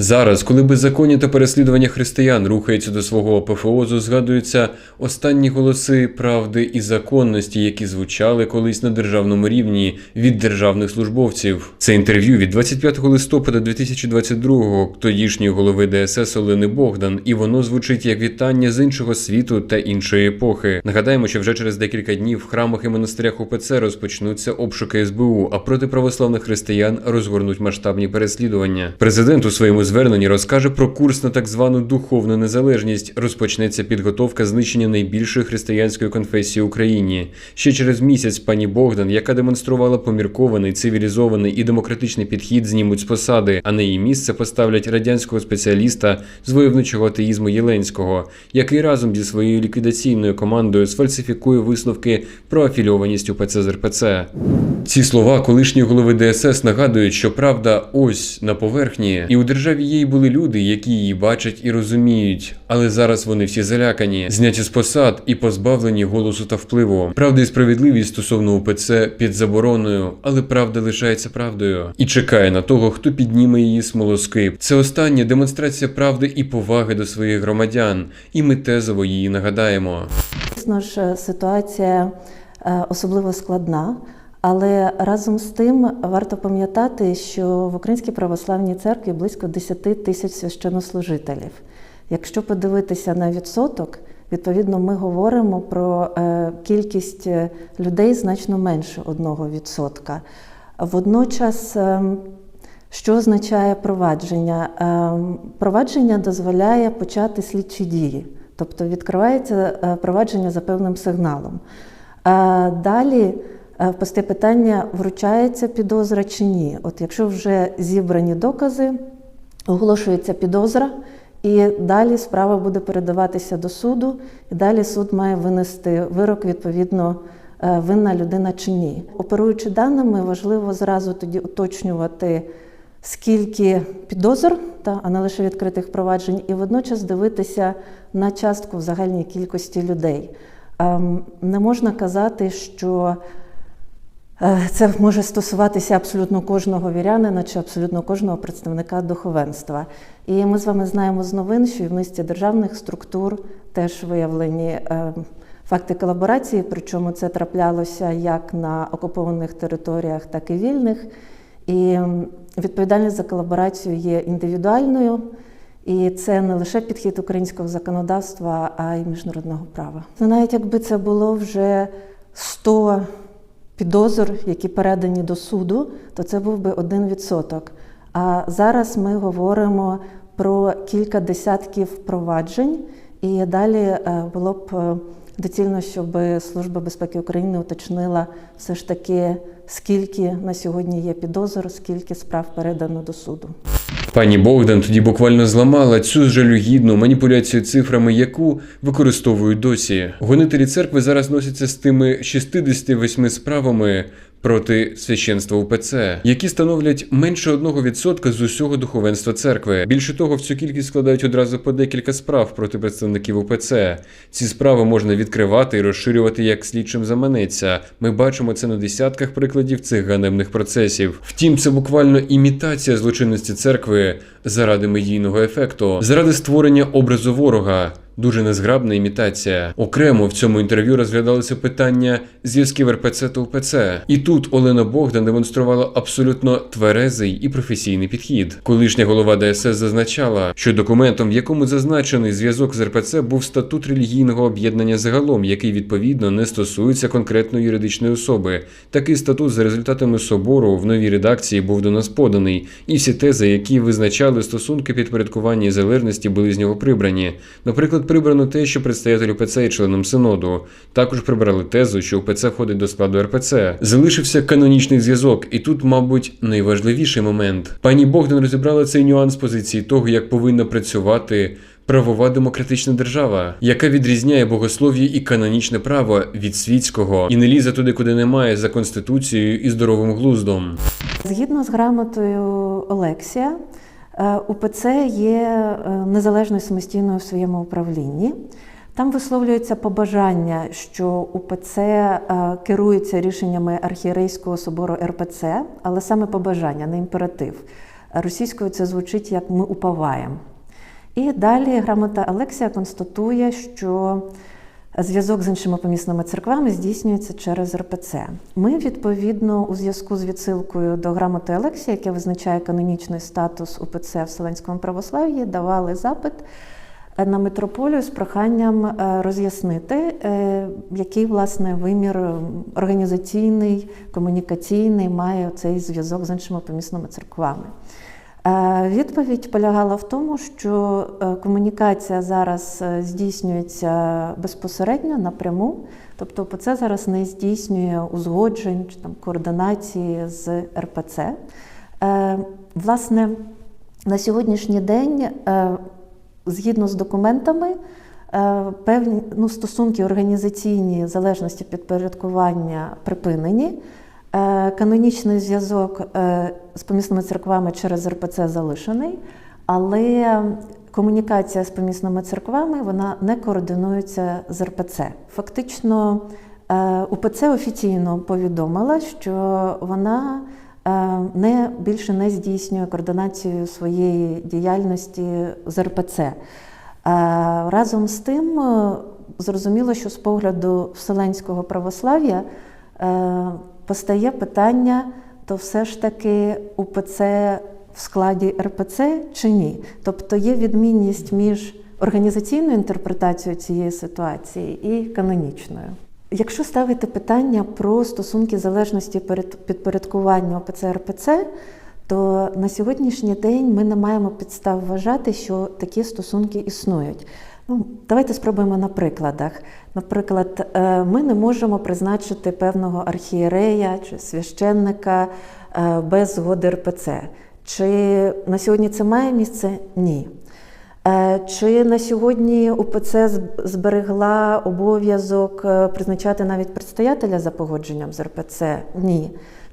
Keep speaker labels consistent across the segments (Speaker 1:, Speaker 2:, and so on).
Speaker 1: Зараз, коли беззаконня та переслідування християн рухаються до свого апофеозу, згадуються останні голоси правди і законності, які звучали колись на державному рівні від державних службовців. Це інтерв'ю від 25 листопада 2022-го тодішньої голови ДСС Олени Богдан, і воно звучить як вітання з іншого світу та іншої епохи. Нагадаємо, що вже через декілька днів в храмах і монастирях УПЦ розпочнуться обшуки СБУ, а проти православних християн розгорнуть масштабні переслідування. Президент у своєму зверненні розкаже про курс на так звану духовну незалежність. Розпочнеться підготовка знищення найбільшої християнської конфесії в Україні. Ще через місяць пані Богдан, яка демонструвала поміркований, цивілізований і демократичний підхід, знімуть з посади, а на її місце поставлять радянського спеціаліста з войовничого атеїзму Єленського, який разом зі своєю ліквідаційною командою сфальсифікує висновки про афільованість УПЦ з. Ці слова колишньої голови ДСС нагадують, що правда ось на поверхні, і у державі її були люди, які її бачать і розуміють. Але зараз вони всі залякані, зняті з посад і позбавлені голосу та впливу. Правда і справедливість стосовно УПЦ під забороною, але правда лишається правдою і чекає на того, хто підніме її смолоскип. Це остання демонстрація правди і поваги до своїх громадян, і ми тезово її нагадаємо.
Speaker 2: Звісно ж, ситуація е, особливо складна, але разом з тим варто пам'ятати, що в Українській православній церкві близько 10 тисяч священнослужителів. Якщо подивитися на відсоток, відповідно ми говоримо про е, кількість е, людей значно менше 1%. Водночас, ем, що означає провадження? Провадження дозволяє почати слідчі дії, тобто відкривається е, провадження за певним сигналом. Далі е, постає питання, вручається підозра чи ні. От якщо вже зібрані докази, оголошується підозра, і далі справа буде передаватися до суду, і далі суд має винести вирок відповідно. е, Винна людина чи ні. Оперуючи даними, важливо зразу тоді уточнювати, скільки підозр, та, а не лише відкритих проваджень, і водночас дивитися на частку в загальній кількості людей. Ем, Не можна казати, що е, це може стосуватися абсолютно кожного вірянина чи абсолютно кожного представника духовенства. І ми з вами знаємо з новин, що в низці державних структур теж виявлені е, факти колаборації, причому це траплялося як на окупованих територіях, так і вільних. І відповідальність за колаборацію є індивідуальною. І це не лише підхід українського законодавства, а й міжнародного права. Навіть якби це було вже 100 підозр, які передані до суду, то це був би один відсоток. А зараз ми говоримо про кілька десятків проваджень, і далі е, було б е, доцільно, щоб Служба безпеки України уточнила все ж таки, скільки на сьогодні є підозр, скільки справ передано до суду.
Speaker 1: Пані Богдан тоді буквально зламала цю жалюгідну маніпуляцію цифрами, яку використовують досі. Гонителі церкви зараз носяться з тими 68 справами. Проти священства УПЦ, які становлять менше 1% з усього духовенства церкви. Більше того, в цю кількість складають одразу по декілька справ проти представників УПЦ. Ці справи можна відкривати і розширювати як слідчим заманеться. Ми бачимо це на десятках прикладів цих ганебних процесів. Втім, це буквально імітація злочинності церкви заради медійного ефекту, заради створення образу ворога. Дуже незграбна імітація. Окремо в цьому інтерв'ю розглядалося питання зв'язків РПЦ та УПЦ. І тут Олена Богдан демонструвала абсолютно тверезий і професійний підхід. Колишня голова ДСС зазначала, що документом, в якому зазначений зв'язок з РПЦ, був статут релігійного об'єднання загалом, який відповідно не стосується конкретної юридичної особи. Такий статут за результатами собору в новій редакції був до нас поданий, і всі тези, які визначали стосунки підпорядкування і залежності, були з нього прибрані. Наприклад, прибрано те, що представитель УПЦ є членом синоду. Також прибрали тезу, що УПЦ входить до складу РПЦ. Залишився канонічний зв'язок, і тут, мабуть, найважливіший момент. Пані Богдан розібрала цей нюанс позиції того, як повинна працювати. Правова демократична держава, яка відрізняє богослов'я і канонічне право від світського і не лізе туди, куди немає, за конституцією і здоровим глуздом.
Speaker 2: Згідно з грамотою Олексія, УПЦ є е, незалежною самостійною в своєму управлінні. Там висловлюється побажання, що УПЦ е, керується рішеннями архієрейського собору РПЦ, але саме побажання, не імператив. Російською це звучить як ми уповаємо. І далі грамота Алексія констатує, що зв'язок з іншими помісними церквами здійснюється через РПЦ. Ми, відповідно, у зв'язку з відсилкою до грамоти Алексія, яке визначає канонічний статус УПЦ в Вселенському православ'ї, давали запит на митрополію з проханням е, роз'яснити, е, який власне вимір організаційний, комунікаційний має цей зв'язок з іншими помісними церквами. Е, Відповідь полягала в тому, що е, комунікація зараз е, здійснюється безпосередньо напряму, тобто ОПЦ зараз не здійснює узгоджень чи там координації з РПЦ. Власне, на сьогоднішній день, згідно з документами, певні ну, стосунки організаційні залежності підпорядкування припинені. Е, Канонічний зв'язок е, з помісними церквами через РПЦ залишений, але комунікація з помісними церквами вона не координується з РПЦ. Фактично, е, УПЦ офіційно повідомила, що вона не більше не здійснює координацію своєї діяльності з РПЦ. Разом з тим, зрозуміло, що з погляду вселенського православ'я постає питання, то все ж таки УПЦ в складі РПЦ чи ні? Тобто є відмінність між організаційною інтерпретацією цієї ситуації і канонічною. Якщо ставити питання про стосунки залежності перед- підпорядкування ОПЦ РПЦ, то на сьогоднішній день ми не маємо підстав вважати, що такі стосунки існують. Ну, давайте спробуємо на прикладах. Наприклад, е, ми не можемо призначити певного архієрея чи священника е, без згоди РПЦ. Чи на сьогодні це має місце? Ні. Е, Чи на сьогодні УПЦ зберегла обов'язок призначати навіть предстоятеля за погодженням з РПЦ? Ні.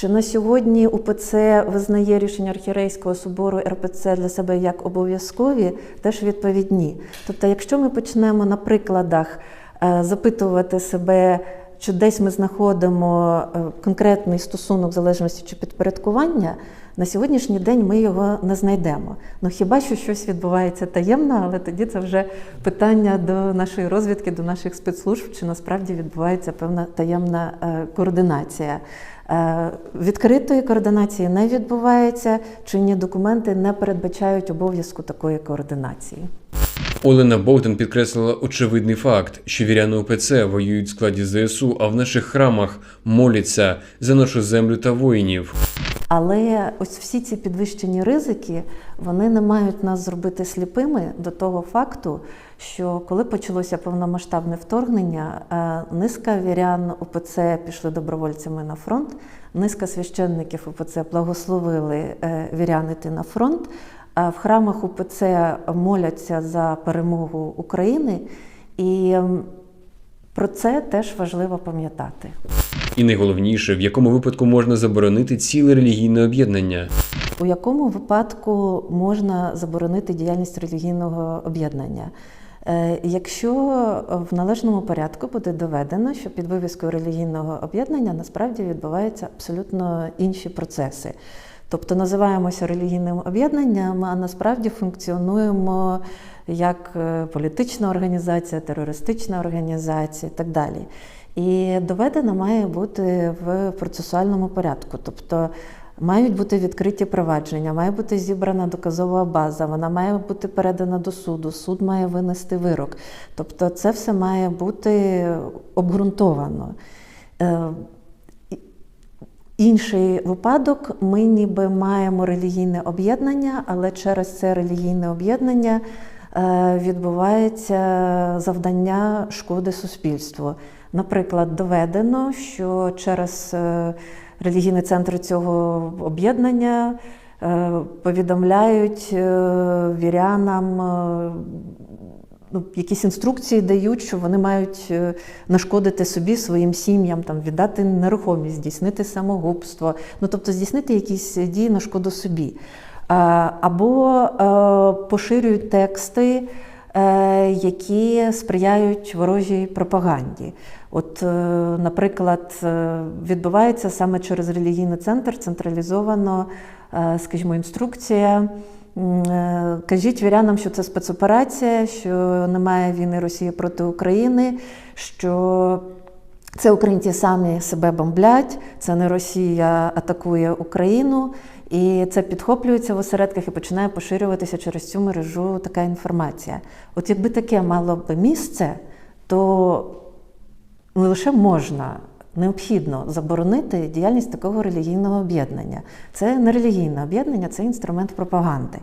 Speaker 2: Чи на сьогодні УПЦ визнає рішення архірейського собору РПЦ для себе як обов'язкові? Теж відповідні. Тобто, якщо ми почнемо на прикладах е, запитувати себе, чи десь ми знаходимо е, конкретний стосунок залежності чи підпорядкування, на сьогоднішній день ми його не знайдемо. Ну хіба що щось відбувається таємно, але тоді це вже питання до нашої розвідки, до наших спецслужб, чи насправді відбувається певна таємна е, координація. Е, Відкритої координації не відбувається, чинні документи не передбачають обов'язку такої координації.
Speaker 1: Олена Богдан підкреслила очевидний факт, що віряни УПЦ воюють в складі ЗСУ, а в наших храмах моляться за нашу землю та воїнів.
Speaker 2: Але ось всі ці підвищені ризики вони не мають нас зробити сліпими до того факту, що коли почалося повномасштабне вторгнення, е, низка вірян УПЦ пішли добровольцями на фронт, низка священників УПЦ благословили е, вірян іти на фронт. А в храмах УПЦ моляться за перемогу України, і про це теж важливо пам'ятати.
Speaker 1: І найголовніше, в якому випадку можна заборонити ціле релігійне об'єднання.
Speaker 2: У якому випадку можна заборонити діяльність релігійного об'єднання? Е, Якщо в належному порядку буде доведено, що під вивіскою релігійного об'єднання насправді відбуваються абсолютно інші процеси. Тобто називаємося релігійним об'єднанням, а насправді функціонуємо як е, політична організація, терористична організація і так далі. І доведено має бути в процесуальному порядку. Тобто мають бути відкриті провадження, має бути зібрана доказова база, вона має бути передана до суду, суд має винести вирок. Тобто це все має бути обґрунтовано. Інший випадок, ми ніби маємо релігійне об'єднання, але через це релігійне об'єднання е, відбувається завдання шкоди суспільству. Наприклад, доведено, що через е, релігійний центр цього об'єднання е, повідомляють вірянам. Е, ну, якісь інструкції дають, що вони мають е, нашкодити собі, своїм сім'ям, там, віддати нерухомість, здійснити самогубство, ну тобто здійснити якісь дії на шкоду собі. Або е, поширюють тексти, е, які сприяють ворожій пропаганді. От, е, наприклад, е, відбувається саме через релігійний центр централізовано е, скажімо, інструкція. Е, Кажіть вірянам, що це спецоперація, що немає війни Росії проти України, що це українці самі себе бомблять, це не Росія атакує Україну, і це підхоплюється в осередках і починає поширюватися через цю мережу така інформація. От якби таке мало б місце, то не лише можна, необхідно заборонити діяльність такого релігійного об'єднання. Це не релігійне об'єднання, це інструмент пропаганди.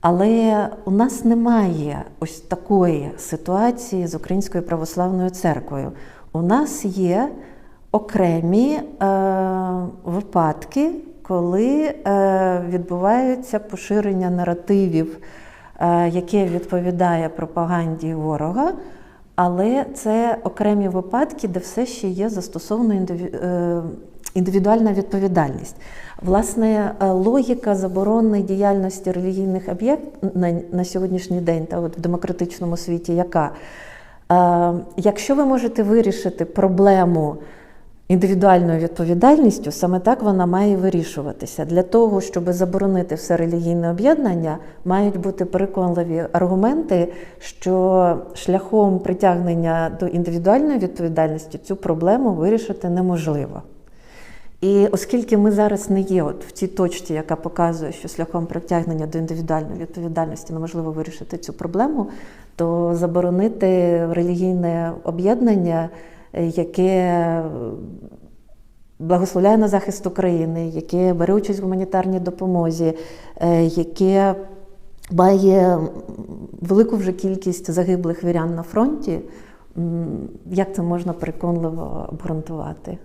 Speaker 2: Але у нас немає ось такої ситуації з Українською православною церквою. У нас є окремі е, випадки, коли е, відбувається поширення наративів, е, яке відповідає пропаганді ворога. Але це окремі випадки, де все ще є застосована е, індивідуальна відповідальність. Власне, е, логіка заборони діяльності релігійних об'єктів на, сьогоднішній день та от в демократичному світі, яка е, якщо ви можете вирішити проблему індивідуальною відповідальністю, саме так вона має вирішуватися. Для того, щоб заборонити все релігійне об'єднання, мають бути переконливі аргументи, що шляхом притягнення до індивідуальної відповідальності цю проблему вирішити неможливо. І оскільки ми зараз не є от в тій точці, яка показує, що шляхом притягнення до індивідуальної відповідальності неможливо вирішити цю проблему, то заборонити релігійне об'єднання, яке благословляє на захист України, яке бере участь в гуманітарній допомозі, е, яке має велику вже кількість загиблих вірян на фронті, як це можна переконливо обґрунтувати?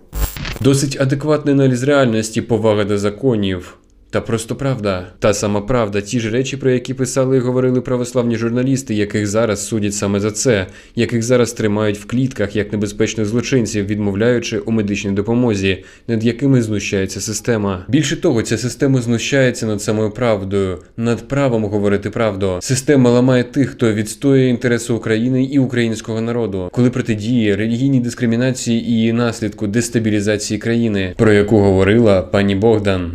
Speaker 1: Досить адекватний аналіз реальності, повага до законів. Та просто правда, та сама правда, ті ж речі, про які писали і говорили православні журналісти, яких зараз судять саме за це, яких зараз тримають в клітках як небезпечних злочинців, відмовляючи у медичній допомозі, над якими знущається система. Більше того, ця система знущається над самою правдою, над правом говорити правду. Система ламає тих, хто відстоює інтереси України і українського народу, коли протидіє релігійній дискримінації і її наслідку дестабілізації країни, про яку говорила пані Богдан.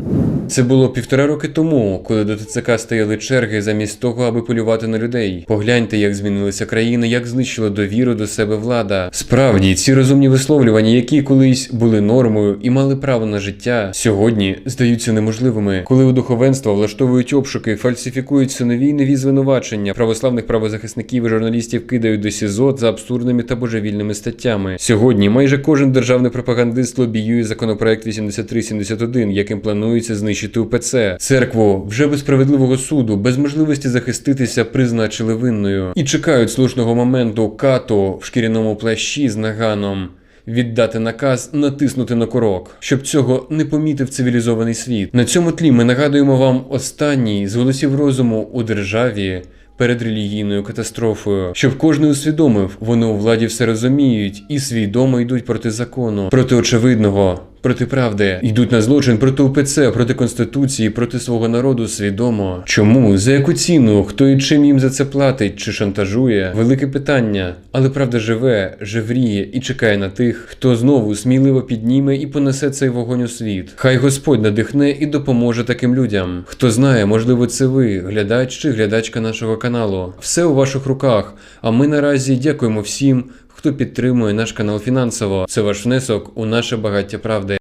Speaker 1: Це було півтора роки тому, коли до ТЦК стояли черги замість того, аби полювати на людей. Погляньте, як змінилися країни, як знищила довіру до себе влада. Справді, ці розумні висловлювання, які колись були нормою і мали право на життя, сьогодні здаються неможливими, коли у духовенства влаштовують обшуки, фальсифікуються нові нові звинувачення. Православних правозахисників і журналістів кидають до СІЗО за абсурдними та божевільними статтями. Сьогодні майже кожен державний пропагандист лобіює законопроект 8371, яким планується знищити УПЦ. Церкву. Вже без справедливого суду, без можливості захиститися, призначили винною. І чекають слушного моменту като в шкіряному плащі з наганом. Віддати наказ натиснути на курок, щоб цього не помітив цивілізований світ. На цьому тлі ми нагадуємо вам останній з голосів розуму у державі перед релігійною катастрофою, щоб кожен усвідомив, вони у владі все розуміють і свідомо йдуть проти закону, проти очевидного, проти правди, йдуть на злочин проти УПЦ, проти конституції, проти свого народу свідомо. Чому? За яку ціну? Хто і чим їм за це платить чи шантажує? Велике питання. Але правда живе, жевріє і чекає на тих, хто знову сміливо підніме і понесе цей вогонь у світ. Хай Господь надихне і допоможе таким людям. Хто знає, можливо, це ви, глядач чи глядачка нашого каналу. Все у ваших руках. А ми наразі дякуємо всім, хто підтримує наш канал фінансово. Це ваш внесок у наше багаття правди.